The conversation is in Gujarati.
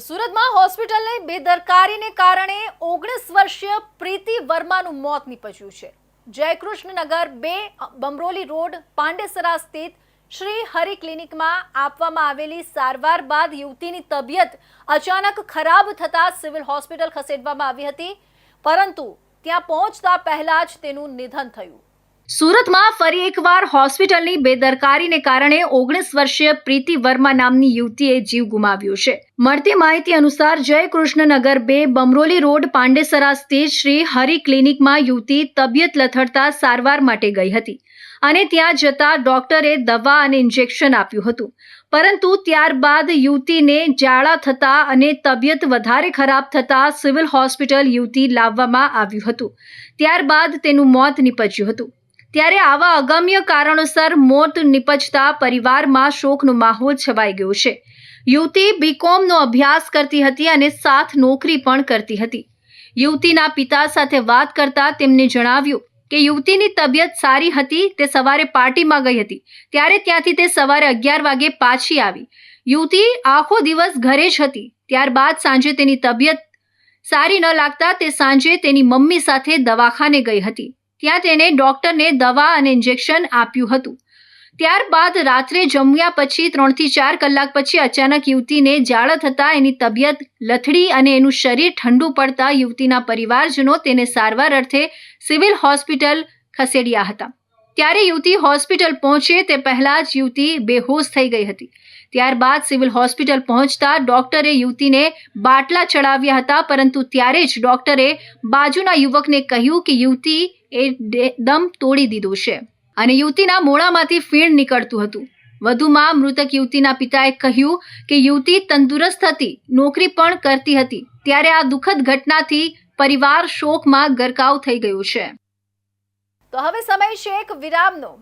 સુરતમાં હોસ્પિટલની બેદરકારીને કારણે ઓગણીસ વર્ષીય પ્રીતિ વર્માનું મોત નીપજ્યું છે. જયકૃષ્ણનગર બે, બમરોલી રોડ, પાંડેસરા સ્થિત શ્રી હરિ ક્લિનિકમાં આપવામાં આવેલી સારવાર બાદ યુવતીની તબિયત અચાનક ખરાબ થતાં સિવિલ હોસ્પિટલ ખસેડવામાં આવી હતી, પરંતુ ત્યાં પહોંચતા પહેલા જ તેનું નિધન થયું. સુરતમાં ફરી એકવાર હોસ્પિટલની બેદરકારીને કારણે ઓગણીસ વર્ષીય પ્રીતિ વર્મા નામની યુવતીએ જીવ ગુમાવ્યો છે. મળતી માહિતી અનુસાર જયકૃષ્ણનગર બે બમરોલી રોડ પાંડેસરા સ્થિત શ્રી હરિ ક્લિનિકમાં યુવતી તબિયત લથડતા સારવાર માટે ગઈ હતી અને ત્યાં જતા ડોક્ટરે દવા અને ઇન્જેક્શન આપ્યું હતું. પરંતુ ત્યારબાદ યુવતીને જાળા થતા અને તબિયત વધારે ખરાબ થતા સિવિલ હોસ્પિટલ યુવતી લાવવામાં આવ્યું હતું. ત્યારબાદ તેનું મોત નીપજ્યું હતું. ત્યારે આવા અગમ્ય કારણોસર મોત નિપજતા પરિવારમાં શોકનો માહોલ છવાઈ ગયો છે. યુવતી બીકોમનો અભ્યાસ કરતી હતી અને સાથ નોકરી પણ કરતી હતી. યુવતીના પિતા સાથે વાત કરતા તેમને જણાવ્યું કે યુવતીની તબિયત સારી હતી, તે સવારે પાર્ટીમાં ગઈ હતી. ત્યારે ત્યાંથી તે સવારે અગિયાર વાગે પાછી આવી. યુવતી આખો દિવસ ઘરે જ હતી. ત્યારબાદ સાંજે તેની તબિયત સારી ન લાગતા તે સાંજે તેની મમ્મી સાથે દવાખાને ગઈ હતી. ત્યાં તેને ડોક્ટરને દવા અને ઇન્જેક્શન આપ્યું હતું. ત્યારબાદ રાત્રે જમ્યા પછી ત્રણથી ચાર કલાક પછી અચાનક યુવતીને ઝાડા થતાં એની તબિયત લથડી અને એનું શરીર ઠંડુ પડતા યુવતીના પરિવારજનો તેને સારવાર અર્થે સિવિલ હોસ્પિટલ ખસેડ્યા હતા. ત્યારે યુવતી હોસ્પિટલ પહોંચે તે પહેલા જ યુવતી બેહોશ થઈ ગઈ હતી. ત્યારબાદ સિવિલ હોસ્પિટલ પહોંચતા ડોક્ટરે યુવતીને બાટલા ચડાવ્યા હતા, પરંતુ ત્યારે જ ડોક્ટરે બાજુના યુવકને કહ્યું કે, યુવતી એ દમ તોડી દીધો છે. અને યુવતીના મોડામાંથી ફીણ નીકળતું હતું. વધુમાં મૃતક યુવતીના પિતાએ કહ્યું કે યુવતી તંદુરસ્ત હતી, નોકરી પણ કરતી હતી. ત્યારે આ દુઃખદ ઘટનાથી પરિવાર શોકમાં ગરકાવ થઈ ગયું છે. તો હવે સમય છે એક વિરામનો.